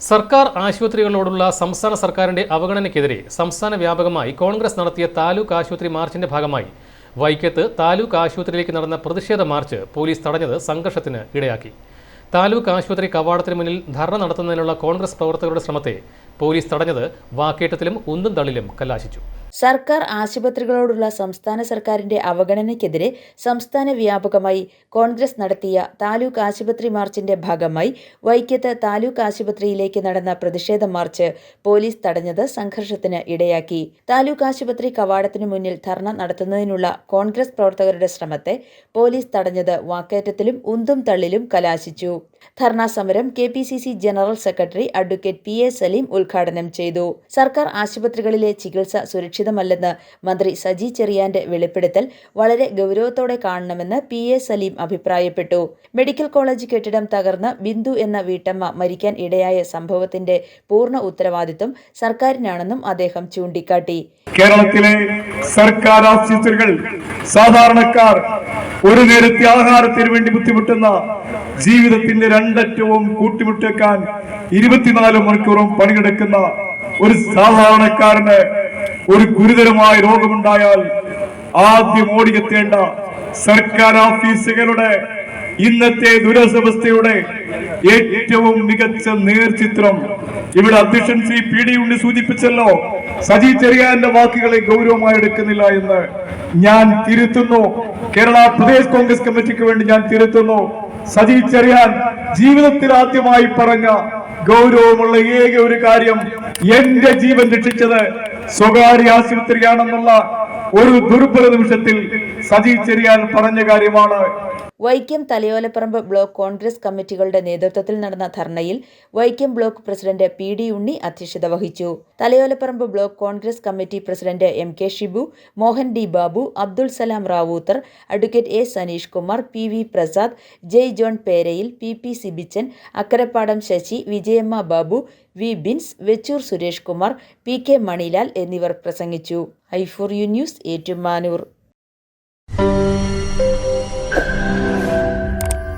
സർക്കാർ ആശുപത്രികളോടുള്ള സംസ്ഥാന സർക്കാരിന്റെ അവഗണനയ്ക്കെതിരെ സംസ്ഥാന വ്യാപകമായി കോൺഗ്രസ് നടത്തിയ താലൂക്ക് ആശുപത്രി മാർച്ചിന്റെ ഭാഗമായി വൈക്കത്ത് താലൂക്ക് ആശുപത്രിയിലേക്ക് നടന്ന പ്രതിഷേധ മാർച്ച് പോലീസ് തടഞ്ഞത് സംഘർഷത്തിന് ഇടയാക്കി. താലൂക്ക് ആശുപത്രി കവാടത്തിന് മുന്നിൽ ധർണ നടത്തുന്നതിനുള്ള കോൺഗ്രസ് പ്രവർത്തകരുടെ ശ്രമത്തെ പോലീസ് തടഞ്ഞത് വാക്കേറ്റത്തിലും ഉന്തും തള്ളിലും കലാശിച്ചു സർക്കാർ ആശുപത്രികളോടുള്ള സംസ്ഥാന സർക്കാരിന്റെ അവഗണനയ്ക്കെതിരെ സംസ്ഥാന വ്യാപകമായി കോൺഗ്രസ് നടത്തിയ താലൂക്ക് ആശുപത്രി മാർച്ചിന്റെ ഭാഗമായി വൈക്കത്ത് താലൂക്ക് ആശുപത്രിയിലേക്ക് നടന്ന പ്രതിഷേധ മാർച്ച് പോലീസ് തടഞ്ഞത് സംഘർഷത്തിന് ഇടയാക്കി. താലൂക്ക് ആശുപത്രി കവാടത്തിനു മുന്നിൽ ധർണ നടത്തുന്നതിനുള്ള കോൺഗ്രസ് പ്രവർത്തകരുടെ ശ്രമത്തെ പോലീസ് തടഞ്ഞത് വാക്കേറ്റത്തിലും ഉന്തും തള്ളിലും കലാശിച്ചു. ധർണാ സമരം K P C C general secretary advocate P A Salim ഉദ്ഘാടനം ചെയ്തു. സർക്കാർ ആശുപത്രികളിലെ ചികിത്സ സുരക്ഷിതമല്ലെന്ന് മന്ത്രി സജി ചെറിയാന്റെ വെളിപ്പെടുത്തൽ വളരെ ഗൗരവത്തോടെ കാണണമെന്ന് പി എ സലീം അഭിപ്രായപ്പെട്ടു. മെഡിക്കൽ കോളേജ് കെട്ടിടം തകർന്ന് ബിന്ദു എന്ന വീട്ടമ്മ മരിക്കാൻ ഇടയായ സംഭവത്തിന്റെ പൂർണ ഉത്തരവാദിത്വം സർക്കാരിനാണെന്നും അദ്ദേഹം ചൂണ്ടിക്കാട്ടി. കേരളത്തിലെ സർക്കാർ ആശുപത്രികൾ സാധാരണക്കാർ ഒരു നേരത്തെ ആഹാരത്തിന് വേണ്ടി ബുദ്ധിമുട്ടുന്ന ജീവിതത്തിന്റെ രണ്ടറ്റവും കൂട്ടിമുട്ടേക്കാൻ ഇരുപത്തിനാല് മണിക്കൂറും പണിയെടുക്കുന്ന ഒരു സാധാരണക്കാരന് ഒരു ഗുരുതരമായ രോഗമുണ്ടായാൽ ആദ്യം ഓടിയെത്തേണ്ട സർക്കാർ ഓഫീസുകളുടെ ഇന്നത്തെ ദുരവസ്ഥയുടെ ഏറ്റവും മികച്ച നേർചിത്രം. ഇവിടെ അധ്യക്ഷൻ സി പി ഡി ഉണ്ണി സൂചിപ്പിച്ചല്ലോ സജി ചെറിയാന്റെ വാക്കുകളെ ഗൗരവമായി എടുക്കുന്നില്ല എന്ന്. ഞാൻ തിരുത്തുന്നു. കേരള പ്രദേശ് കോൺഗ്രസ് കമ്മിറ്റിക്ക് വേണ്ടി ഞാൻ തിരുത്തുന്നു. സജി ചെറിയാൻ ജീവിതത്തിൽ ആദ്യമായി പറഞ്ഞ ഗൗരവമുള്ള ഏക ഒരു കാര്യം എന്റെ ജീവൻ രക്ഷിച്ചത് സ്വകാര്യ ആശുപത്രിയാണെന്നുള്ള ഒരു ദുർബല നിമിഷത്തിൽ സജി ചെറിയാൻ പറഞ്ഞ കാര്യമാണ്. വൈക്കം തലയോലപ്പറമ്പ് ബ്ലോക്ക് കോൺഗ്രസ് കമ്മിറ്റികളുടെ നേതൃത്വത്തിൽ നടന്ന ധർണയിൽ Vaikom block president P D Unni അധ്യക്ഷത വഹിച്ചു. Thalayolaparambu block Congress committee president M K Shibu Mohan D Babu Abdul Salam Rawther advocate A Saneesh Kumar P V Prasad Jai John Perayil P P Sibichan Akkarapadam Sasi Vijayamma Babu V Bins Vechoor Suresh Kumar P K Manilal എന്നിവർ പ്രസംഗിച്ചു. I four U news Ettumanoor. Thank you.